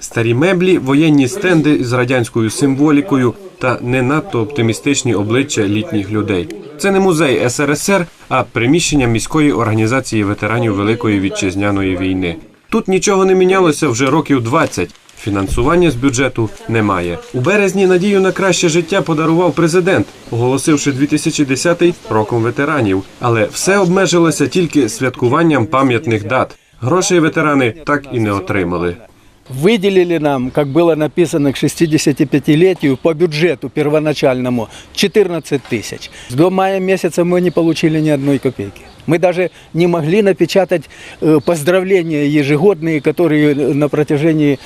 Старі меблі, воєнні стенди з радянською символікою та не надто оптимістичні обличчя літніх людей. Це не музей СРСР, а приміщення міської організації ветеранів Великої вітчизняної війни. Тут нічого не мінялося вже років 20. Фінансування з бюджету немає. У березні надію на краще життя подарував президент, оголосивши 2010 роком ветеранів. Але все обмежилося тільки святкуванням пам'ятних дат. Грошей ветерани так і не отримали. Выделили нам, как было написано, к 65-летию по бюджету первоначальному 14 тысяч. До мая месяца мы не получили ни одной копейки. Мы даже не могли напечатать э, поздравления ежегодные, которые на протяжении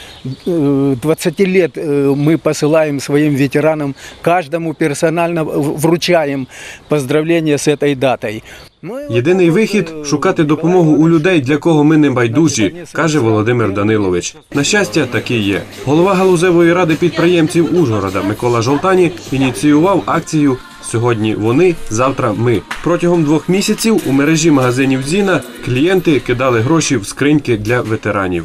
э, 20 лет э, мы посылаем своим ветеранам. Каждому персонально вручаем поздравления с этой датой. Ну, и вот Єдиний так вот, вихід э, шукати допомогу у людей, для кого ми не байдужі, каже Володимир Данилович. На щастя, таки є. Голова галузевої ради підприємців Ужгорода Микола Жолтані ініціював акцію. Сьогодні вони, завтра ми. Протягом двох місяців у мережі магазинів Зіна клієнти кидали гроші в скриньки для ветеранів.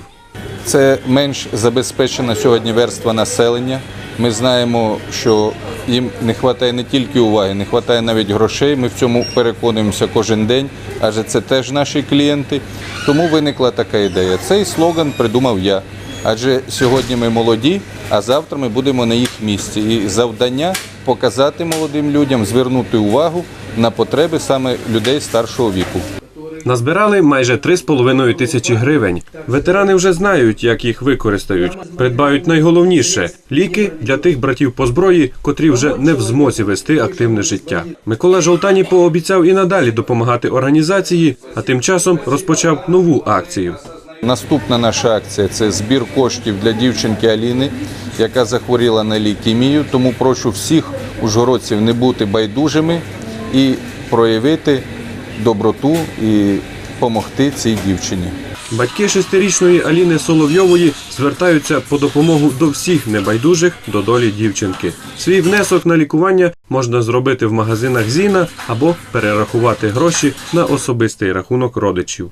Це менш забезпечена сьогодні верства населення. Ми знаємо, що їм не вистачає не тільки уваги, не вистачає навіть грошей. Ми в цьому переконуємося кожен день, адже це теж наші клієнти. Тому виникла така ідея. Цей слоган придумав я. Адже сьогодні ми молоді, а завтра ми будемо на їх місці. І завдання показати молодим людям, звернути увагу на потреби саме людей старшого віку. Назбирали майже 3,5 тисячі гривень. Ветерани вже знають, як їх використають. Придбають найголовніше ліки для тих братів по зброї, котрі вже не в змозі вести активне життя. Микола Жолтані пообіцяв і надалі допомагати організації, а тим часом розпочав нову акцію. Наступна наша акція це збір коштів для дівчинки Аліни, яка захворіла на лейкемію. Тому прошу всіх ужгородців не бути байдужими і проявити доброту і допомогти цій дівчині. Батьки шестирічної Аліни Соловйової звертаються по допомогу до всіх небайдужих до долі дівчинки. Свій внесок на лікування можна зробити в магазинах Зіна або перерахувати гроші на особистий рахунок родичів.